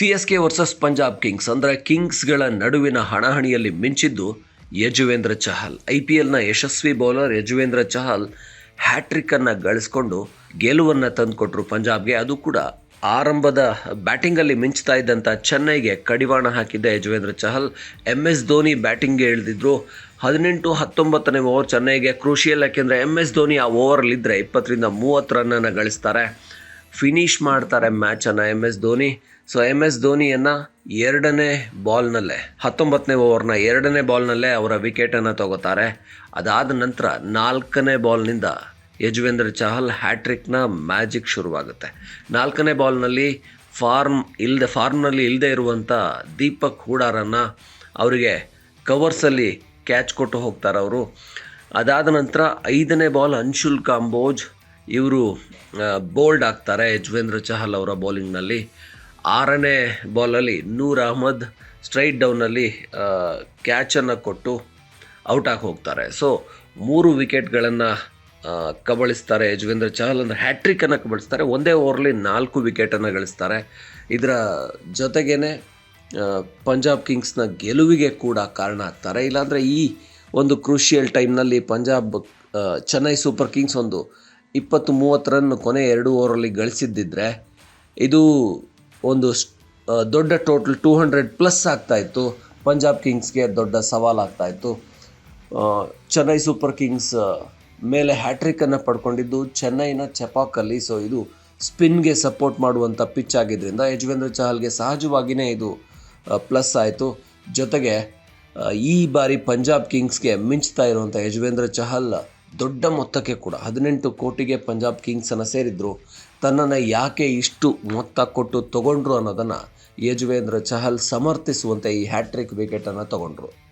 C S K versus Punjab kings ಅಂದರೆ ಕಿಂಗ್ಸ್ಗಳ ನಡುವಿನ ಹಣಾಹಣಿಯಲ್ಲಿ ಮಿಂಚಿದ್ದು ಯಜುವೇಂದ್ರ ಚಹಲ್. ಐ ಪಿ ಎಲ್ನ ಯಶಸ್ವಿ ಬೌಲರ್ ಯಜುವೇಂದ್ರ ಚಹಲ್ ಹ್ಯಾಟ್ರಿಕ್ಕನ್ನು ಗಳಿಸ್ಕೊಂಡು ಗೆಲುವನ್ನು ತಂದುಕೊಟ್ರು ಪಂಜಾಬ್ಗೆ. ಅದು ಕೂಡ ಆರಂಭದ ಬ್ಯಾಟಿಂಗಲ್ಲಿ ಮಿಂಚ್ತಾ ಇದ್ದಂಥ ಚೆನ್ನೈಗೆ ಕಡಿವಾಣ ಹಾಕಿದ್ದ ಯಜುವೇಂದ್ರ ಚಹಲ್ ಎಂ ಎಸ್ ಧೋನಿ ಬ್ಯಾಟಿಂಗ್ಗೆ ಇಳಿದಿದ್ರು. ಹದಿನೆಂಟು ಹತ್ತೊಂಬತ್ತನೇ ಓವರ್ ಚೆನ್ನೈಗೆ ಕ್ರೂಷಿಯಲ್ ಯಾಕೆಂದರೆ ಎಂ ಎಸ್ ಧೋನಿ ಆ ಓವರಲ್ಲಿದ್ದರೆ ಇಪ್ಪತ್ತರಿಂದ ಮೂವತ್ತು ರನ್ನನ್ನು ಗಳಿಸ್ತಾರೆ. ಫಿನಿಷ್ ಮಾಡ್ತಾರೆ ಮ್ಯಾಚನ್ನು M S Dhoni so M S ಧೋನಿಯನ್ನು ಎರಡನೇ ಬಾಲ್ನಲ್ಲೇ ಹತ್ತೊಂಬತ್ತನೇ ಓವರ್ನ ಎರಡನೇ ಬಾಲ್ನಲ್ಲೇ ಅವರ ವಿಕೆಟನ್ನು ತಗೋತಾರೆ. ಅದಾದ ನಂತರ ನಾಲ್ಕನೇ ಬಾಲ್ನಿಂದ ಯಜುವೇಂದ್ರ ಚಹಲ್ ಹ್ಯಾಟ್ರಿಕ್ನ ಮ್ಯಾಜಿಕ್ ಶುರುವಾಗುತ್ತೆ. ನಾಲ್ಕನೇ ಬಾಲ್ನಲ್ಲಿ ಫಾರ್ಮ್ ಇಲ್ಲದೆ ಫಾರ್ಮ್ನಲ್ಲಿ ಇಲ್ಲದೆ ಇರುವಂಥ ದೀಪಕ್ ಹೂಡಾರನ್ನು ಅವರಿಗೆ ಕವರ್ಸಲ್ಲಿ ಕ್ಯಾಚ್ ಕೊಟ್ಟು ಹೋಗ್ತಾರೆ ಅವರು ಅದಾದ ನಂತರ ಐದನೇ ಬಾಲ್ ಅನ್ಶುಲ್ ಕಾಂಬೋಜ್ ಇವರು ಬೋಲ್ಡ್ ಆಗ್ತಾರೆ ಯಜ್ವೇಂದ್ರ ಚಹಲ್ ಅವರ ಬೌಲಿಂಗ್ನಲ್ಲಿ ಆರನೇ ಬಾಲಲ್ಲಿ ನೂರ್ ಅಹಮದ್ ಸ್ಟ್ರೈಟ್ ಡೌನಲ್ಲಿ ಕ್ಯಾಚನ್ನು ಕೊಟ್ಟು ಔಟ್ ಆಗಿ ಹೋಗ್ತಾರೆ. ಸೊ ಮೂರು ವಿಕೆಟ್ಗಳನ್ನು ಕಬಳಿಸ್ತಾರೆ ಯಜುವೇಂದ್ರ ಚಹಲ್. ಅಂದರೆ ಹ್ಯಾಟ್ರಿಕನ್ನು ಕಬಳಿಸ್ತಾರೆ. ಒಂದೇ ಓವರ್ಲಿ ನಾಲ್ಕು ವಿಕೆಟನ್ನು ಗಳಿಸ್ತಾರೆ. ಇದರ ಜೊತೆಗೇ ಪಂಜಾಬ್ ಕಿಂಗ್ಸ್ನ ಗೆಲುವಿಗೆ ಕೂಡ ಕಾರಣ ಆಗ್ತಾರೆ. ಇಲ್ಲಾಂದರೆ ಈ ಒಂದು ಕ್ರೂಷಿಯಲ್ ಟೈಮ್ನಲ್ಲಿ ಪಂಜಾಬ್ ಚೆನ್ನೈ ಸೂಪರ್ ಕಿಂಗ್ಸ್ ಒಂದು ಇಪ್ಪತ್ತು ಮೂವತ್ತು ರನ್ ಕೊನೆ ಎರಡು ಓವರಲ್ಲಿ ಗಳಿಸಿದ್ದಿದ್ರೆ ಇದು ಒಂದು ದೊಡ್ಡ ಟೋಟಲ್ ಟೂ ಹಂಡ್ರೆಡ್ ಪ್ಲಸ್ ಆಗ್ತಾಯಿತ್ತು ಪಂಜಾಬ್ ಕಿಂಗ್ಸ್ಗೆ ದೊಡ್ಡ ಸವಾಲಾಗ್ತಾಯಿತ್ತು ಚೆನ್ನೈ ಸೂಪರ್ ಕಿಂಗ್ಸ್ ಮೇಲೆ ಹ್ಯಾಟ್ರಿಕನ್ನು ಪಡ್ಕೊಂಡಿದ್ದು ಚೆನ್ನೈನ ಚಪಾಕಲ್ಲಿ. ಸೊ ಇದು ಸ್ಪಿನ್ಗೆ ಸಪೋರ್ಟ್ ಮಾಡುವಂಥ ಪಿಚ್ ಆಗಿದ್ದರಿಂದ ಯಜುವೇಂದ್ರ ಚಹಲ್ಗೆ ಸಹಜವಾಗಿಯೇ ಇದು ಪ್ಲಸ್ ಆಯಿತು. ಜೊತೆಗೆ ಈ ಬಾರಿ ಪಂಜಾಬ್ ಕಿಂಗ್ಸ್ಗೆ ಮಿಂಚ್ತಾ ಇರುವಂಥ ಯಜುವೇಂದ್ರ ಚಹಲ್ ದೊಡ್ಡ ಮೊತ್ತಕ್ಕೆ ಕೂಡ ಹದಿನೆಂಟು ಕೋಟಿಗೆ ಪಂಜಾಬ್ ಕಿಂಗ್ಸನ್ನು ಸೇರಿದ್ರು. ತನ್ನನ್ನು ಯಾಕೆ ಇಷ್ಟು ಮೊತ್ತ ಕೊಟ್ಟು ತಗೊಂಡ್ರು ಅನ್ನೋದನ್ನು ಯಜುವೇಂದ್ರ ಚಹಲ್ ಸಮರ್ಥಿಸುವಂತೆ ಈ ಹ್ಯಾಟ್ರಿಕ್ ವಿಕೆಟನ್ನು ತಗೊಂಡ್ರು.